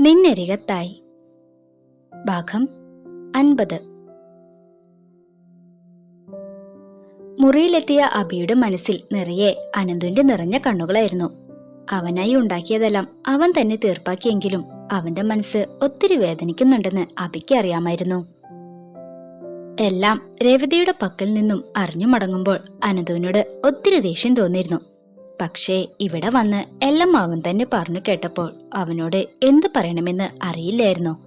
നിന്നരികത്തായി. ഭാഗം അൻപത്. മുറിയിലെത്തിയ അബിയുടെ മനസ്സിൽ നിറയെ അനന്തുവിന്റെ നിറഞ്ഞ കണ്ണുകളായിരുന്നു. അവനായി ഉണ്ടാക്കിയതെല്ലാം അവൻ തന്നെ തീർപ്പാക്കിയെങ്കിലും അവന്റെ മനസ്സ് ഒത്തിരി വേദനിക്കുന്നുണ്ടെന്ന് അബിക്ക് അറിയാമായിരുന്നു. എല്ലാം രേവതിയുടെ പക്കൽ നിന്നും അറിഞ്ഞു മടങ്ങുമ്പോൾ അനന്തുവിനോട് ഒത്തിരി ദേഷ്യം തോന്നിയിരുന്നു. പക്ഷേ ഇവിടെ വന്ന് എല്ലാം അവൻ തന്നെ പറഞ്ഞു കേട്ടപ്പോൾ അവനോട് എന്ത് പറയണമെന്ന് അറിയില്ലായിരുന്നു.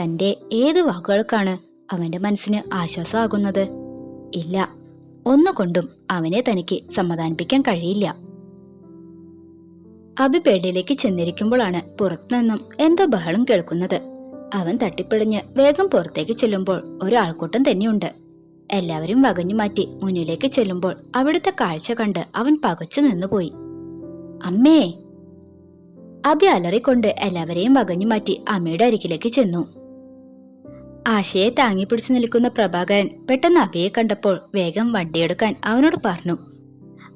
തന്റെ ഏത് വാക്കുകൾക്കാണ് അവന്റെ മനസ്സിന് ആശ്വാസമാകുന്നത്? ഇല്ല ഒന്നുകൊണ്ടും അവനെ തനിക്ക് സമാധാനിപ്പിക്കാൻ കഴിയില്ല. അബി ബെഡിലേക്ക് ചെന്നിരിക്കുമ്പോഴാണ് പുറത്തുനിന്നും എന്തോ ബഹളം കേൾക്കുന്നത്. അവൻ തട്ടിപ്പിടിഞ്ഞ് വേഗം പുറത്തേക്ക് ചെല്ലുമ്പോൾ ഒരാൾക്കൂട്ടം തന്നെയുണ്ട്. എല്ലാവരും വകഞ്ഞു മാറ്റി മുന്നിലേക്ക് ചെല്ലുമ്പോൾ അവിടുത്തെ കാഴ്ച കണ്ട് അവൻ പകച്ചു നിന്നുപോയി. അമ്മേ അബി അലറിക്കൊണ്ട് എല്ലാവരെയും വകഞ്ഞു മാറ്റി അമ്മയുടെ അരികിലേക്ക് ചെന്നു. ആശയെ താങ്ങി പിടിച്ചു നിൽക്കുന്ന പ്രഭാകരൻ പെട്ടെന്ന് അബിയെ കണ്ടപ്പോൾ വേഗം വണ്ടിയെടുക്കാൻ അവനോട് പറഞ്ഞു.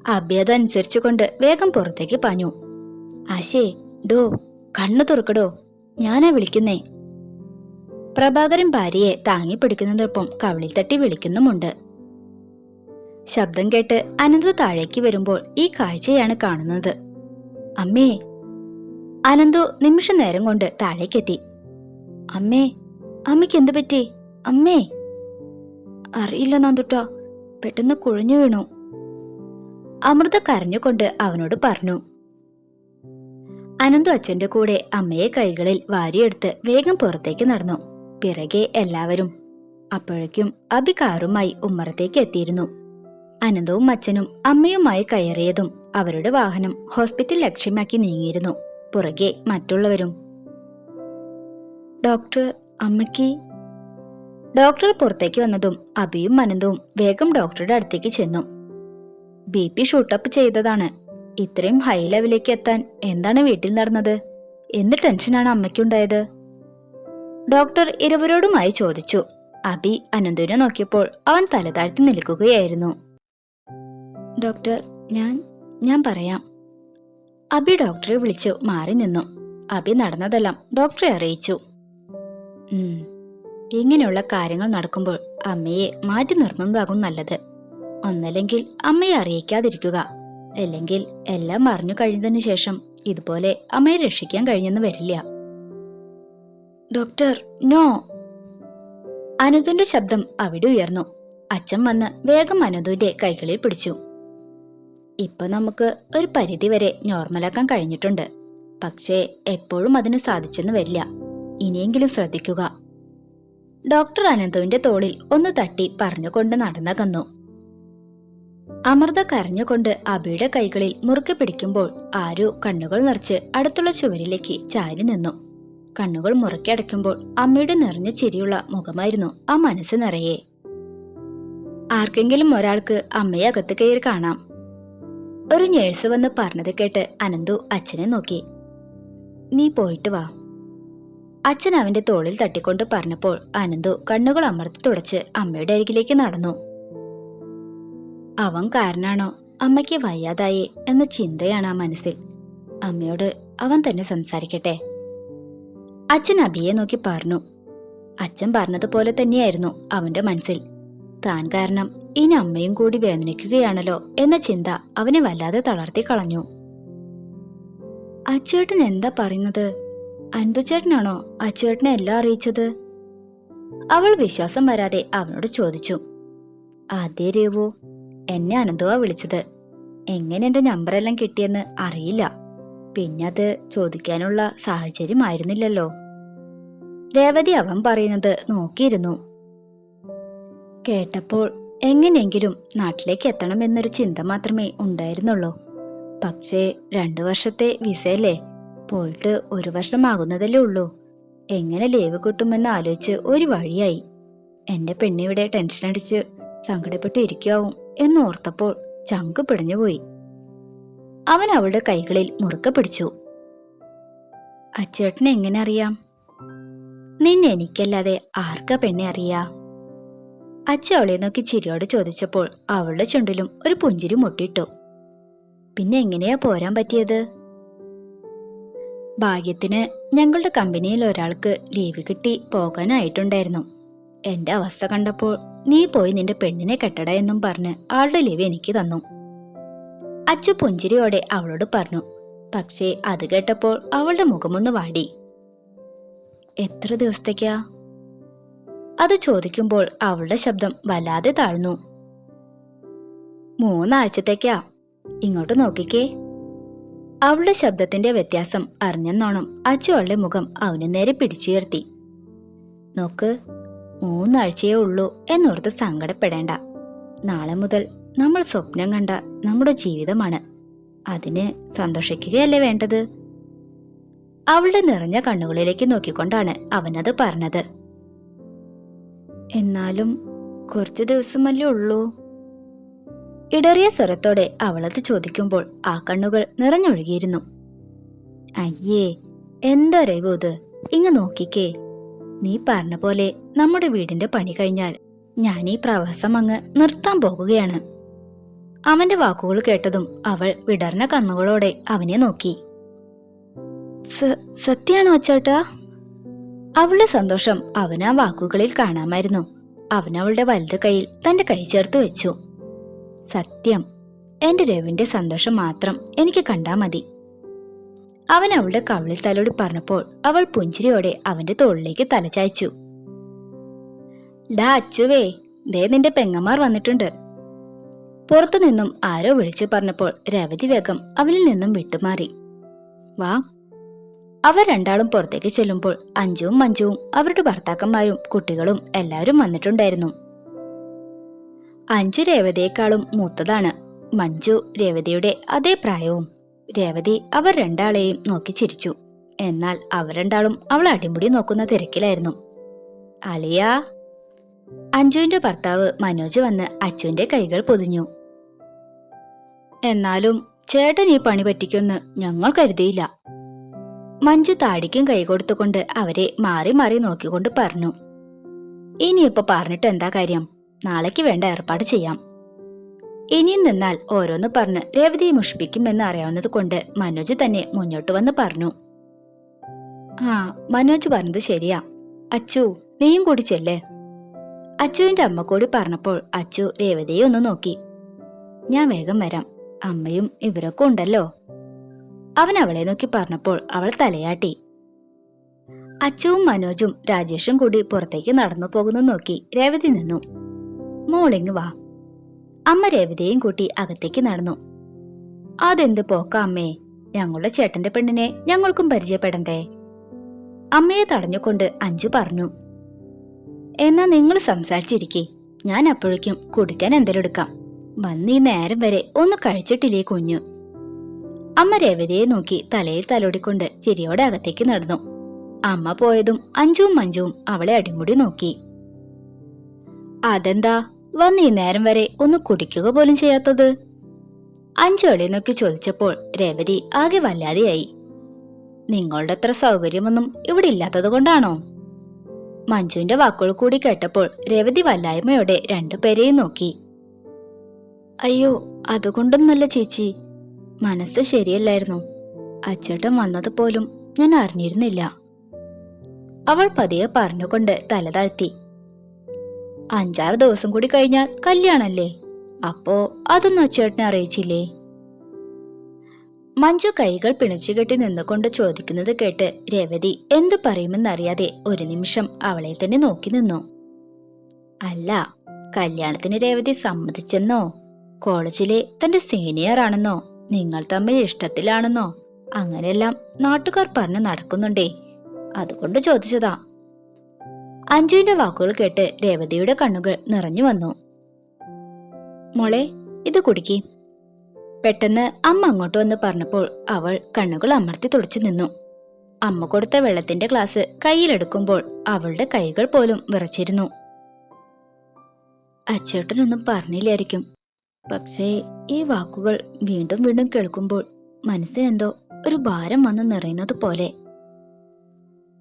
അബി അതനുസരിച്ചുകൊണ്ട് വേഗം പുറത്തേക്ക് പാഞ്ഞു. ആശേ ഡോ കണ്ണു തുറക്കടോ. ഞാനാ വിളിക്കുന്നേ. പ്രഭാകരൻ ഭാര്യയെ താങ്ങി പിടിക്കുന്നതിനൊപ്പം കവിളിൽ തട്ടി വിളിക്കുന്നുമുണ്ട്. ശബ്ദം കേട്ട് അനന്ത് താഴേക്ക് വരുമ്പോൾ ഈ കാഴ്ചയാണ് കാണുന്നത്. അമ്മേ അനന്തു നിമിഷ നേരം കൊണ്ട് താഴേക്കെത്തി. അമ്മേ അമ്മയ്ക്ക് എന്ത് പറ്റി? അമ്മേ. അറിയില്ല നന്ദുട്ടോ പെട്ടെന്ന് കുഴഞ്ഞു വീണു. അമൃത കരഞ്ഞുകൊണ്ട് അവനോട് പറഞ്ഞു. അനന്തു അച്ഛന്റെ കൂടെ അമ്മയെ കൈകളിൽ വാരിയെടുത്ത് വേഗം പുറത്തേക്ക് നടന്നു. പിറകെ എല്ലാവരും. അപ്പോഴേക്കും അബി കാറുമായി ഉമ്മറത്തേക്ക് എത്തിയിരുന്നു. അനന്തവും അച്ഛനും അമ്മയുമായി കയറിയതും അവരുടെ വാഹനം ഹോസ്പിറ്റൽ ലക്ഷ്യമാക്കി നീങ്ങിയിരുന്നു. പുറകെ മറ്റുള്ളവരും. ഡോക്ടർ അമ്മയ്ക്ക്. ഡോക്ടർ പുറത്തേക്ക് വന്നതും അബിയും അനന്തവും വേഗം ഡോക്ടറുടെ അടുത്തേക്ക് ചെന്നു. ബി പി ഷൂട്ടപ്പ് ചെയ്തതാണ്. ഇത്രയും ഹൈ ലെവലിലേക്ക് എത്താൻ എന്താണ് വീട്ടിൽ നടന്നത്? എന്ത് ടെൻഷനാണ് അമ്മയ്ക്കുണ്ടായത്? ഡോക്ടർ ഇരുവരോടുമായി ചോദിച്ചു. അബി അനന്തുവിനെ നോക്കിയപ്പോൾ അവൻ തലതാഴ്ത്തി നിൽക്കുകയായിരുന്നു. ഡോക്ടർ ഞാൻ ഞാൻ പറയാം. അബി ഡോക്ടറെ വിളിച്ചു മാറി നിന്നു. അബി നടന്നതെല്ലാം ഡോക്ടറെ അറിയിച്ചു. ഇങ്ങനെയുള്ള കാര്യങ്ങൾ നടക്കുമ്പോൾ അമ്മയെ മാറ്റി നിർത്തുന്നതാകും നല്ലത്. ഒന്നല്ലെങ്കിൽ അമ്മയെ അറിയിക്കാതിരിക്കുക. അല്ലെങ്കിൽ എല്ലാം അറിഞ്ഞു കഴിഞ്ഞതിന് ശേഷം ഇതുപോലെ അമ്മയെ രക്ഷിക്കാൻ കഴിഞ്ഞെന്ന് വരില്ല ഡോക്ടർ നോ. അനന്തുന്റെ ശബ്ദം അവിടെ ഉയർന്നു. അച്ഛൻ വന്ന് വേഗം അനന്തുവിന്റെ കൈകളിൽ പിടിച്ചു. ഇപ്പൊ നമുക്ക് ഒരു പരിധി വരെ നോർമലാക്കാൻ കഴിഞ്ഞിട്ടുണ്ട്. പക്ഷേ എപ്പോഴും അതിന് സാധിച്ചെന്ന് വരില്ല. ഇനിയെങ്കിലും ശ്രദ്ധിക്കുക. ഡോക്ടർ അനന്തുവിന്റെ തോളിൽ ഒന്ന് തട്ടി പറഞ്ഞുകൊണ്ട് നടന്നകന്നു അമൃത കരഞ്ഞുകൊണ്ട് അബിയുടെ കൈകളിൽ മുറുക്കി പിടിക്കുമ്പോൾ ആരോ കണ്ണുകൾ നിറച്ച് അടുത്തുള്ള ചുവരിലേക്ക് ചാരി നിന്നു. കണ്ണുകൾ മുറക്കി അടയ്ക്കുമ്പോൾ അമ്മയുടെ നിറഞ്ഞ ചിരിയുള്ള മുഖമായിരുന്നു ആ മനസ്സ് നിറയെ. ആർക്കെങ്കിലും ഒരാൾക്ക് അമ്മയെ അകത്ത് കയറി കാണാം. ഒരു നേഴ്സ് വന്ന് പറഞ്ഞത് കേട്ട് അനന്തു അച്ഛനെ നോക്കി. നീ പോയിട്ട് വാ. അച്ഛൻ അവന്റെ തോളിൽ തട്ടിക്കൊണ്ട് പറഞ്ഞപ്പോൾ അനന്തു കണ്ണുകൾ അമർത്തി തുടച്ച് അമ്മയുടെ അരികിലേക്ക് നടന്നു. അവൻ കാരനാണോ? അമ്മയ്ക്ക് വയ്യാതായി എന്ന ചിന്തയാണ് ആ മനസ്സിൽ. അമ്മയോട് അവൻ തന്നെ സംസാരിക്കട്ടെ. അച്ഛൻ അബിയെ നോക്കി പറഞ്ഞു അച്ഛൻ പറഞ്ഞതുപോലെ തന്നെയായിരുന്നു അവന്റെ മനസ്സിൽ. താൻ കാരണം ഇനി അമ്മയും കൂടി വേദനിക്കുകയാണല്ലോ എന്ന ചിന്ത അവനെ വല്ലാതെ തളർത്തി കളഞ്ഞു. അച്ചുവേട്ടൻ എന്താ പറയുന്നത്? അൻതുചേട്ടനാണോ അച്ചുവേട്ടനെ എല്ലാം അറിയിച്ചത്? അവൾ വിശ്വാസം വരാതെ അവനോട് ചോദിച്ചു. അതേ രേവു എന്നെ അനന്തുവാ വിളിച്ചത്. എങ്ങനെ എന്റെ നമ്പറെല്ലാം കിട്ടിയെന്ന് അറിയില്ല. പിന്നെ അത് ചോദിക്കാനുള്ള സാഹചര്യമായിരുന്നില്ലല്ലോ. രേവതി അവൻ പറയുന്നത് നോക്കിയിരുന്നു. കേട്ടപ്പോൾ എങ്ങനെയെങ്കിലും നാട്ടിലേക്ക് എത്തണം എന്നൊരു ചിന്ത മാത്രമേ ഉണ്ടായിരുന്നുള്ളൂ. പക്ഷേ രണ്ടു വർഷത്തെ വിസയല്ലേ? പോയിട്ട് ഒരു വർഷമാകുന്നതല്ലേ ഉള്ളൂ. എങ്ങനെ ലീവ് കിട്ടുമെന്ന് ആലോചിച്ച് ഒരു വഴിയായി. എന്റെ പെണ്ണിവിടെ ടെൻഷൻ അടിച്ച് സങ്കടപ്പെട്ട് ഇരിക്കാവും എന്നോർത്തപ്പോൾ ചങ്ക് പിടഞ്ഞുപോയി. അവൻ അവളുടെ കൈകളിൽ മുറുക്കെ പിടിച്ചു. അച്ചേട്ടനെ എങ്ങനെ അറിയാം നിന്നെനിക്കല്ലാതെ ആർക്ക പെണ്ണെ അറിയാ? അച്ഛ അവളെ നോക്കി ചിരിയോട് ചോദിച്ചപ്പോൾ അവളുടെ ചുണ്ടിലും ഒരു പുഞ്ചിരി മുട്ടിട്ടു. പിന്നെ എങ്ങനെയാ പോരാൻ പറ്റിയത്? ഭാഗ്യത്തിന് ഞങ്ങളുടെ കമ്പനിയിൽ ഒരാൾക്ക് ലീവ് കിട്ടി പോകാനായിട്ടുണ്ടായിരുന്നു. എന്റെ അവസ്ഥ കണ്ടപ്പോൾ നീ പോയി നിന്റെ പെണ്ണിനെ കെട്ടട എന്നും പറഞ്ഞ് ആളുടെ ലീവ് എനിക്ക് തന്നു. അച്ചു പുഞ്ചിരിയോടെ അവളോട് പറഞ്ഞു പക്ഷേ അത് കേട്ടപ്പോൾ അവളുടെ മുഖമൊന്ന് വാടി. എത്ര ദിവസത്തേക്കാ? അത് ചോദിക്കുമ്പോൾ അവളുടെ ശബ്ദം വല്ലാതെ താഴ്ന്നു. മൂന്നാഴ്ചത്തേക്കാ. ഇങ്ങോട്ട് നോക്കിക്കേ. അവളുടെ ശബ്ദത്തിന്റെ വ്യത്യാസം അറിഞ്ഞെന്നോണം അച്ചു അവളുടെ മുഖം അവന് നേരെ പിടിച്ചുയർത്തി നോക്ക് മൂന്നാഴ്ചയേ ഉള്ളൂ എന്നോർത്ത് സങ്കടപ്പെടേണ്ട. നാളെ മുതൽ നമ്മൾ സ്വപ്നം കണ്ട നമ്മുടെ ജീവിതമാണ്. അതിന് സന്തോഷിക്കുകയല്ലേ വേണ്ടത്? അവളുടെ നിറഞ്ഞ കണ്ണുകളിലേക്ക് നോക്കിക്കൊണ്ടാണ് അവനത് പറഞ്ഞത്. എന്നാലും കുറച്ചു ദിവസമല്ലേ ഉള്ളൂ. ഇടറിയ സ്വരത്തോടെ അവളത് ചോദിക്കുമ്പോൾ ആ കണ്ണുകൾ നിറഞ്ഞൊഴുകിയിരുന്നു. അയ്യേ എന്തറിവോ ഇത്? ഇങ്ങ് നോക്കിക്കേ. നീ പറഞ്ഞ പോലെ നമ്മുടെ വീടിന്റെ പണി കഴിഞ്ഞാൽ ഞാൻ ഈ പ്രവാസം അങ്ങ് നിർത്താൻ പോകുകയാണ്. അവന്റെ വാക്കുകൾ കേട്ടതും അവൾ വിടർന്ന കണ്ണുകളോടെ അവനെ നോക്കി. സത്യാണോ ചേട്ടാ അവളുടെ സന്തോഷം അവന് ആ വാക്കുകളിൽ കാണാമായിരുന്നു. അവൻ അവളുടെ വലുത് കൈയിൽ തന്റെ കൈ ചേർത്ത് വെച്ചു. സത്യം എന്റെ രവിന്റെ സന്തോഷം മാത്രം എനിക്ക് കണ്ടാ മതി. അവൻ അവളുടെ കവിളിൽ തലോടി പറഞ്ഞപ്പോൾ അവൾ പുഞ്ചിരിയോടെ അവന്റെ തോളിലേക്ക് തലചായ്ച്ചു ഡാ അച്ചുവേ ദേ നിന്റെ പെങ്ങന്മാർ വന്നിട്ടുണ്ട്. പുറത്തു നിന്നും ആരോ വിളിച്ചു പറഞ്ഞപ്പോൾ രവതി വേഗം അവനിൽ നിന്നും വിട്ടുമാറി. വാ. അവർ രണ്ടാളും പുറത്തേക്ക് ചെല്ലുമ്പോൾ അഞ്ചുവും മഞ്ജുവും അവരുടെ ഭർത്താക്കന്മാരും കുട്ടികളും എല്ലാവരും വന്നിട്ടുണ്ടായിരുന്നു. അഞ്ചു രേവതിയേക്കാളും മൂത്തതാണ്. മഞ്ജു രേവതിയുടെ അതേ പ്രായവും. രേവതി അവർ രണ്ടാളെയും നോക്കി ചിരിച്ചു. എന്നാൽ അവർ രണ്ടാളും അവൾ അടിമുടി നോക്കുന്ന തിരക്കിലായിരുന്നു. അളിയാ. അഞ്ജുവിന്റെ ഭർത്താവ് മനോജ് വന്ന് അച്ചുവിന്റെ കൈകൾ പൊതിഞ്ഞു. എന്നാലും ചേട്ടൻ ഈ പണി പറ്റിക്കുമെന്ന് ഞങ്ങൾ കരുതിയില്ല. മഞ്ജു താടിക്കും കൈ കൊടുത്തുകൊണ്ട് അവരെ മാറി മാറി നോക്കിക്കൊണ്ട് പറഞ്ഞു. ഇനിയിപ്പോ പറഞ്ഞിട്ട് എന്താ കാര്യം? നാളേക്ക് വേണ്ട ഏർപ്പാട് ചെയ്യാം. ഇനിയും നിന്നാൽ ഓരോന്ന് പറഞ്ഞ് രേവതിയെ മുഷിപ്പിക്കുമെന്ന് അറിയാവുന്നത് കൊണ്ട് മനോജ് തന്നെ മുന്നോട്ട് വന്ന് പറഞ്ഞു. ആ മനോജ് പറഞ്ഞത് ശരിയാ. അച്ചു നീയും കൂടി ചെല്ലേ? അച്ചുവിന്റെ അമ്മ കൂടി പറഞ്ഞപ്പോൾ അച്ചു രേവതിയെ ഒന്ന് നോക്കി. ഞാൻ വേഗം വരാം. അമ്മയും ഇവരൊക്കെ ഉണ്ടല്ലോ. അവൻ അവളെ നോക്കി പറഞ്ഞപ്പോൾ അവൾ തലയാട്ടി. അച്ചുവും മനോജും രാജേഷും കൂടി പുറത്തേക്ക് നടന്നു പോകുന്നു നോക്കി രേവതി നിന്നു. മോളിങ് വാ. അമ്മ രേവതിയെയും കൂട്ടി അകത്തേക്ക് നടന്നു. അതെന്ത് പോക്ക അമ്മേ? ഞങ്ങളുടെ ചേട്ടന്റെ പെണ്ണിനെ ഞങ്ങൾക്കും പരിചയപ്പെടണ്ടേ? അമ്മയെ തടഞ്ഞുകൊണ്ട് അഞ്ചു പറഞ്ഞു. എന്നാ നിങ്ങൾ സംസാരിച്ചിരിക്കേ. ഞാൻ അപ്പോഴേക്കും കുടിക്കാൻ എന്തെങ്കിലും എടുക്കാം. വന്ന് നേരം വരെ ഒന്ന് കഴിച്ചിട്ടില്ലേ കുഞ്ഞു? അമ്മ രേവതിയെ നോക്കി തലയിൽ തലോടിക്കൊണ്ട് ചിരിയോടെ അകത്തേക്ക് നടന്നു. അമ്മ പോയതും അഞ്ചുവും മഞ്ജുവും അവളെ അടിമുടി നോക്കി. അതെന്താ? വന്ന് ഈ നേരം വരെ ഒന്ന് കുടിക്കുക പോലും ചെയ്യാത്തത്? അഞ്ചു അളി നോക്കി ചോദിച്ചപ്പോൾ രേവതി ആകെ വല്ലാതെയായി. നിങ്ങളുടെ അത്ര സൗകര്യമൊന്നും ഇവിടെ ഇല്ലാത്തത് കൊണ്ടാണോ? മഞ്ജുവിന്റെ വാക്കുകൾ കൂടി കേട്ടപ്പോൾ രേവതി വല്ലായ്മയോടെ രണ്ടുപേരെയും നോക്കി. അയ്യോ അതുകൊണ്ടൊന്നല്ല ചേച്ചി. മനസ്സ് ശരിയല്ലായിരുന്നു. അച്ചേട്ടൻ വന്നത് പോലും ഞാൻ അറിഞ്ഞിരുന്നില്ല. അവൾ പതിയെ പറഞ്ഞുകൊണ്ട് തല താഴ്ത്തി. അഞ്ചാറ് ദിവസം കൂടി കഴിഞ്ഞാൽ കല്യാണല്ലേ? അപ്പോ അതൊന്നും അച്ചേട്ടനെ അറിയിച്ചില്ലേ? മഞ്ജു കൈകൾ പിണച്ചുകെട്ടി നിന്നുകൊണ്ട് ചോദിക്കുന്നത് കേട്ട് രേവതി എന്തു പറയുമെന്നറിയാതെ ഒരു നിമിഷം അവളെ തന്നെ നോക്കി നിന്നു. അല്ല കല്യാണത്തിന് രേവതി സമ്മതിച്ചെന്നോ? കോളേജിലെ തന്റെ സീനിയർ ആണെന്നോ നിങ്ങൾ തമ്മിൽ ഇഷ്ടത്തിലാണെന്നോ അങ്ങനെയെല്ലാം നാട്ടുകാർ പറഞ്ഞു നടക്കുന്നുണ്ടേ. അതുകൊണ്ട് ചോദിച്ചതാ. അഞ്ജുവിന്റെ വാക്കുകൾ കേട്ട് രേവതിയുടെ കണ്ണുകൾ നിറഞ്ഞു വന്നു. മോളെ ഇത് കുടിക്കി. പെട്ടെന്ന് അമ്മ അങ്ങോട്ട് വന്ന് പറഞ്ഞപ്പോൾ അവൾ കണ്ണുകൾ അമർത്തി തുടച്ചു നിന്നു. അമ്മ കൊടുത്ത വെള്ളത്തിന്റെ ഗ്ലാസ് കയ്യിലെടുക്കുമ്പോൾ അവളുടെ കൈകൾ പോലും വിറച്ചിരുന്നു. അച്ചേട്ടനൊന്നും പറഞ്ഞില്ലായിരിക്കും. പക്ഷേ ഈ വാക്കുകൾ വീണ്ടും വീണ്ടും കേൾക്കുമ്പോൾ മനസ്സിനെന്തോ ഒരു ഭാരം വന്ന് നിറയുന്നത് പോലെ.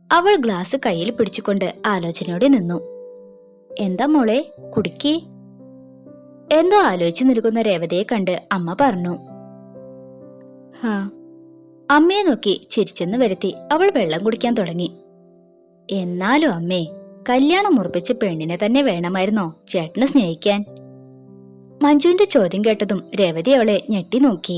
അവൾ ഗ്ലാസ് കയ്യിൽ പിടിച്ചുകൊണ്ട് ആലോചനയോടെ നിന്നു. എന്താ മോളെ കുടിക്കേ? എന്തോ ആലോചിച്ചു നിൽക്കുന്ന രേവതയെ കണ്ട് അമ്മ പറഞ്ഞു. അമ്മയെ നോക്കി ചിരിച്ചെന്ന് വരുത്തി അവൾ വെള്ളം കുടിക്കാൻ തുടങ്ങി. എന്നാലും അമ്മേ കല്യാണം ഉറപ്പിച്ച പെണ്ണിനെ തന്നെ വേണമായിരുന്നോ ചേട്ടനെ സ്നേഹിക്കാൻ? മഞ്ജുവിന്റെ ചോദ്യം കേട്ടതും രേവതി അവളെ ഞെട്ടി നോക്കി.